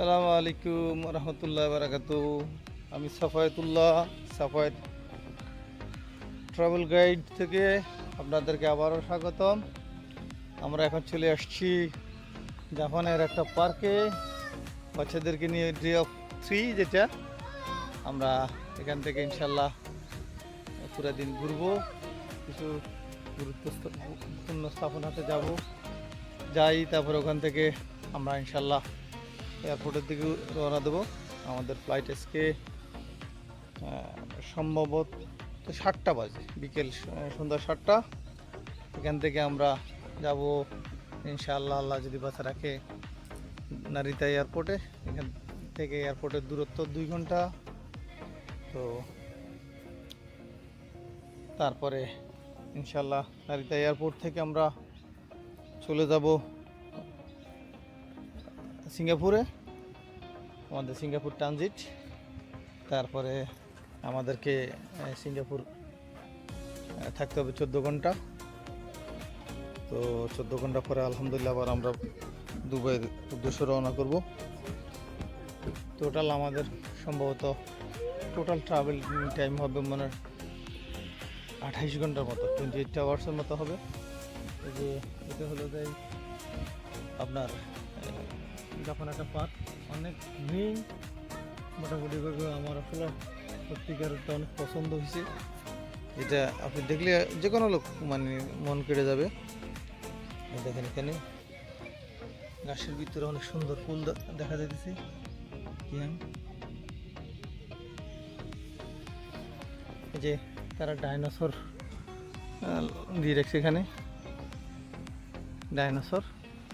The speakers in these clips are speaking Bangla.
সালামু আলাইকুম রহমতুল্লাহ বারাকাতু আমি সাফায়েতুল্লাহ, সাফায়েত ট্রাভেল গাইড থেকে আপনাদেরকে আবারও স্বাগতম। আমরা এখন চলে আসছি জাপানের একটা পার্কে। বাচ্চাদেরকে নিয়ে ডে অফ থ্রি যেটা, আমরা এখান থেকে ইনশাল্লাহ পুরো দিন ঘুরবো। কিছু গুরুত্বপূর্ণ স্থাপনাতে যাব। যাই, তারপর ওখান থেকে আমরা ইনশাল্লাহ এয়ারপোর্টের দিকে রওনা দেবো। আমাদের ফ্লাইট আজকে সম্ভবত সাতটা বাজে, বিকেল সন্ধ্যা সাতটা। এখান থেকে আমরা যাব ইনশাআল্লাহ, আল্লাহ যদি বাচ্চা রাখে নারিতা এয়ারপোর্টে। এখান থেকে এয়ারপোর্টের দূরত্ব দুই ঘণ্টা। তো তারপরে ইনশাল্লাহ নারিতা এয়ারপোর্ট থেকে আমরা চলে যাব সিঙ্গাপুরে, আমাদের সিঙ্গাপুর ট্রানজিট, তারপরে আমাদেরকে সিঙ্গাপুর থাকতে হবে চোদ্দ ঘণ্টা। তো চোদ্দ ঘণ্টা পরে আলহামদুলিল্লাহ আবার আমরা দুবাইয়ের উদ্দেশ্যে রওনা করব। টোটাল আমাদের সম্ভবত টোটাল ট্রাভেল টাইম হবে মানে আঠাইশ ঘণ্টার মতো টোয়েন্টি এইট আওয়ার্সের মতো হবে। এই যে, এটা হলো যে আপনার যখন একটা পার্ক অনেক গ্রিন মোটামুটি ভাবে আমার আসলে সত্যিকার একটা অনেক পছন্দ হয়েছে। এটা আপনি দেখলে যে কোনো লোক মানে মন কেড়ে যাবে। দেখেন এখানে গাছের ভিতরে অনেক সুন্দর ফুল দেখা যাইতেছে। যে তারা ডাইনোসর দিয়ে রাখছে এখানে। Dinosaur.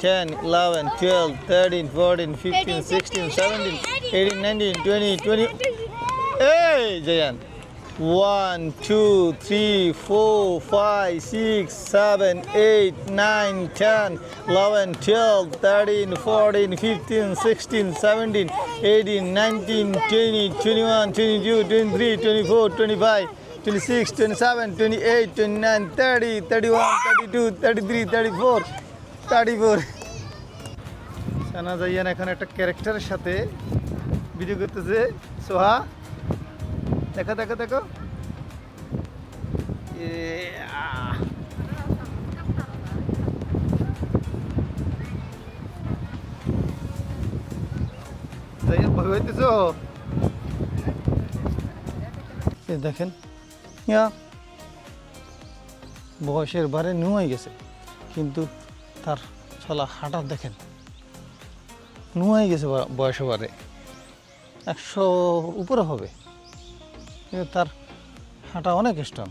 10, 11, 12, 13, 14, 15, 16, 17, 18, 19, 20, 20. Hey, Jayan. 1, 2, 3, 4, 5, 6, 7, 8, 9, 10, 11, 12, 13, 14, 15, 16, 17, 18, 19, 20, 21, 22, 23, 24, 25. 26, 27, 28, 29, 30, 31, 32, 33, 34, 34 Sana Zayan এখন একটা ক্যারেক্টারের সাথে ভিডিও করতেছে। সোহা, দেখো দেখো দেখো। ভয় হইতেছ দেখেন, ইয়া। বয়সের বারে নুয়াই গেছে। কিন্তু তার চলা হাঁটার দেখেন। নুয়াই গেছে বা- বয়সের বারে একশো উপরে হবে। কিন্তু তার হাঁটা অনেক স্ট্রং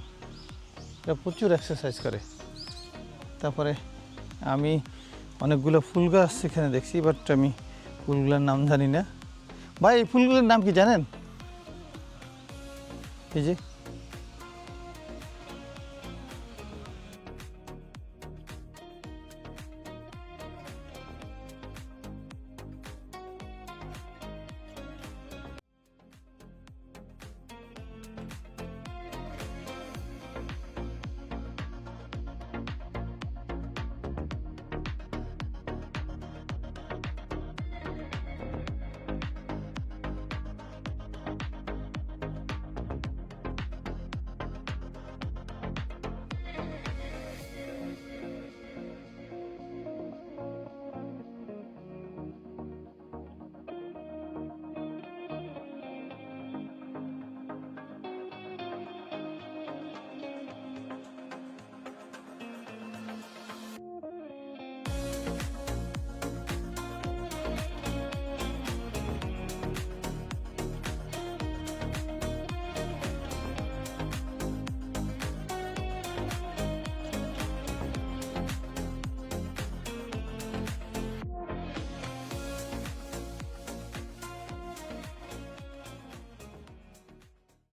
এটা প্রচুর এক্সারসাইজ করে। তারপরে আমি অনেকগুলো ফুল গাছ সেখানে দেখছি বাট আমি ফুলগুলোর নাম জানি না। ভাই, এই ফুলগুলোর নাম কি জানেন? এই যে